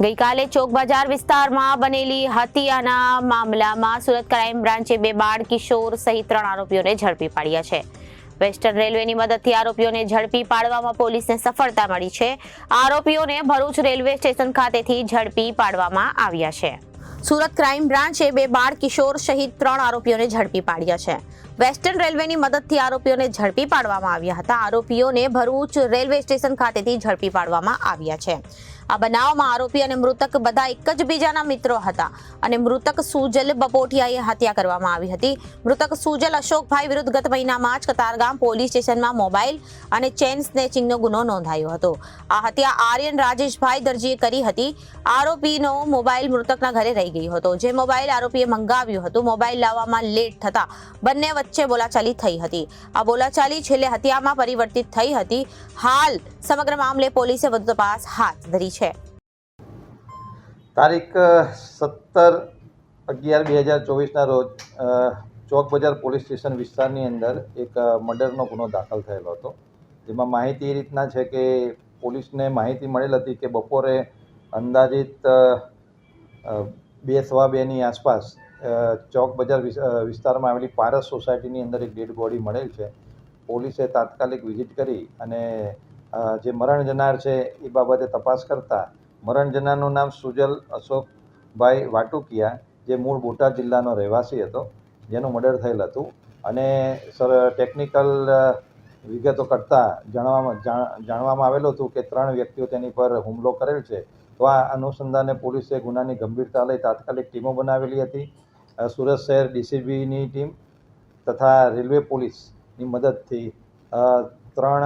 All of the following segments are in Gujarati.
ગઈકાલે ચોક બજાર વિસ્તારમાં બનેલી હત્યાના મામલામાં સુરત ક્રાઇમ બ્રાન્ચે બે બાળ કિશોર સહિત ત્રણ આરોપીઓને ઝડપી પાડ્યા છે. વેસ્ટર્ન રેલવેની મદદથી આરોપીઓને ઝડપી પાડવામાં પોલીસને સફળતા મળી છે. આરોપીઓને ભરૂચ રેલવે સ્ટેશન ખાતેથી ઝડપી પાડવામાં આવ્યા છે. સુરત ક્રાઇમ બ્રાન્ચે બે બાળ કિશોર સહિત ત્રણ આરોપીઓને ઝડપી પાડ્યા છે. વેસ્ટર્ન રેલવેની મદદથી આરોપીઓને ઝડપી પાડવામાં આવ્યા હતા. આરોપીઓને ભરૂચ રેલવે સ્ટેશન ખાતેથી ઝડપી પાડવામાં આવ્યા છે. આ બનાવમાં આરોપી અને મૃતક બધા એક જ બીજાના મિત્રો હતા અને મૃતક સુજલ બપોટિયાએ હત્યા કરવામાં આવી હતી. મૃતક સુજલ અશોકભાઈ વિરુદ્ધ ગત મહિનામાં જ કતારગામ પોલીસ સ્ટેશનમાં મોબાઈલ અને ચેન સ્નેચિંગનો ગુનો નોંધાયો હતો. આ હત્યા આર્યન રાજેશભાઈ દરજીએ કરી હતી. આરોપીનો મોબાઈલ મૃતકના ઘરે રહી ગયો હતો. જે મોબાઈલ આરોપીએ મંગાવ્યું હતું, મોબાઈલ લાવવામાં લેટ થતા બંને વચ્ચે બોલાચાલી થઈ હતી. આ બોલાચાલી છેલ્લે હત્યામાં પરિવર્તિત થઈ હતી. હાલ સમગ્ર મામલે પોલીસે વધુ તપાસ હાથ ધરી છે. તારીખ સત્તર અગિયાર બે હજાર ચોવીસના રોજ ચોક બજાર પોલીસ સ્ટેશન વિસ્તારની અંદર એક મર્ડરનો ગુનો દાખલ થયેલો હતો. જેમાં માહિતી એ રીતના છે કે પોલીસને માહિતી મળેલ હતી કે બપોરે અંદાજિત બે, સવા બેની આસપાસ ચોક બજાર વિસ્તારમાં આવેલી પારસ સોસાયટીની અંદર એક ડેડ બોડી મળેલ છે. પોલીસે તાત્કાલિક વિઝિટ કરી અને જે મરણ જનાર છે એ બાબતે તપાસ કરતા મરણ જનારનું નામ સુજલ અશોકભાઈ વાટુકિયા, જે મૂળ બોટાદ જિલ્લાનો રહેવાસી હતો, જેનું મર્ડર થયેલ હતું. અને, સર, ટેકનિકલ વિગતો કરતાં જાણવામાં જાણવામાં આવેલું હતું કે ત્રણ વ્યક્તિઓ તેની પર હુમલો કરેલ છે. તો આ અનુસંધાને પોલીસે ગુનાની ગંભીરતા લઈ તાત્કાલિક ટીમો બનાવેલી હતી. સુરત શહેર ડીસીબીની ટીમ તથા રેલવે પોલીસની મદદથી ત્રણ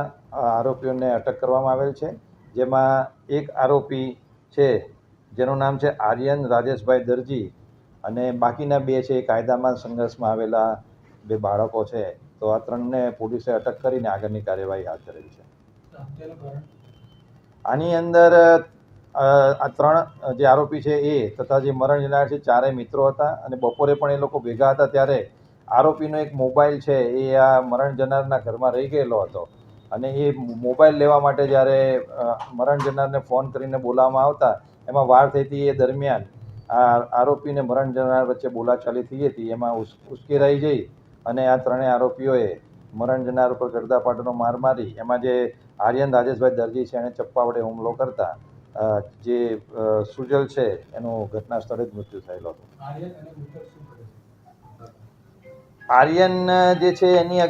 આરોપીઓને અટક કરવામાં આવેલ છે. જેમાં એક આરોપી છે જેનું નામ છે આર્યન રાજેશભાઈ દરજી અને બાકીના બે છે એ કાયદામાં સંઘર્ષમાં આવેલા બે બાળકો છે. તો આ ત્રણને પોલીસે અટક કરીને આગળની કાર્યવાહી હાથ ધરેલી છે. આની અંદર આ ત્રણ જે આરોપી છે એ તથા જે મરણ જનાર છે, ચારેય મિત્રો હતા અને બપોરે પણ એ લોકો ભેગા હતા ત્યારે આરોપીનો એક મોબાઈલ છે એ આ મરણ જનારના ઘરમાં રહી ગયેલો હતો. અને એ મોબાઈલ લેવા માટે જ્યારે મરણ જનારને ફોન કરીને બોલાવવામાં આવતા, એમાં વાર થઈ હતી એ દરમિયાન આ આરોપીને મરણ જનાર વચ્ચે બોલાચાલી થઈ હતી, એમાં ઉશ્કેરાઈ જઈ અને આ ત્રણેય આરોપીઓએ મરણ જનાર ઉપર ગરદાપાટનો માર મારી, એમાં જે આર્યન રાજેશભાઈ દરજી છે એણે ચપ્પા વડે હુમલો કરતા જે સુજલ છે એનું ઘટના સ્થળે જ મૃત્યુ થયેલો હતો. આર્યન જે છે એની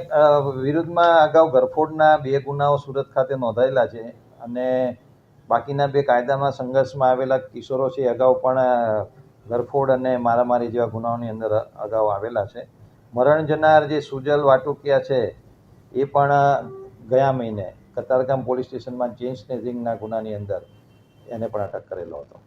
વિરુદ્ધમાં અગાઉ ગરફોડના બે ગુનાઓ સુરત ખાતે નોંધાયેલા છે અને બાકીના બે કાયદામાં સંઘર્ષમાં આવેલા કિશોરો છે અગાઉ પણ ગરફોડ અને મારામારી જેવા ગુનાઓની અંદર અગાઉ આવેલા છે. મરણ જનાર જે સુજલ વાટુકિયા છે એ પણ ગયા મહિને કતારગામ પોલીસ સ્ટેશનમાં ચેઇન સ્નેચિંગના ગુનાની અંદર એને પણ અટક કરેલો હતો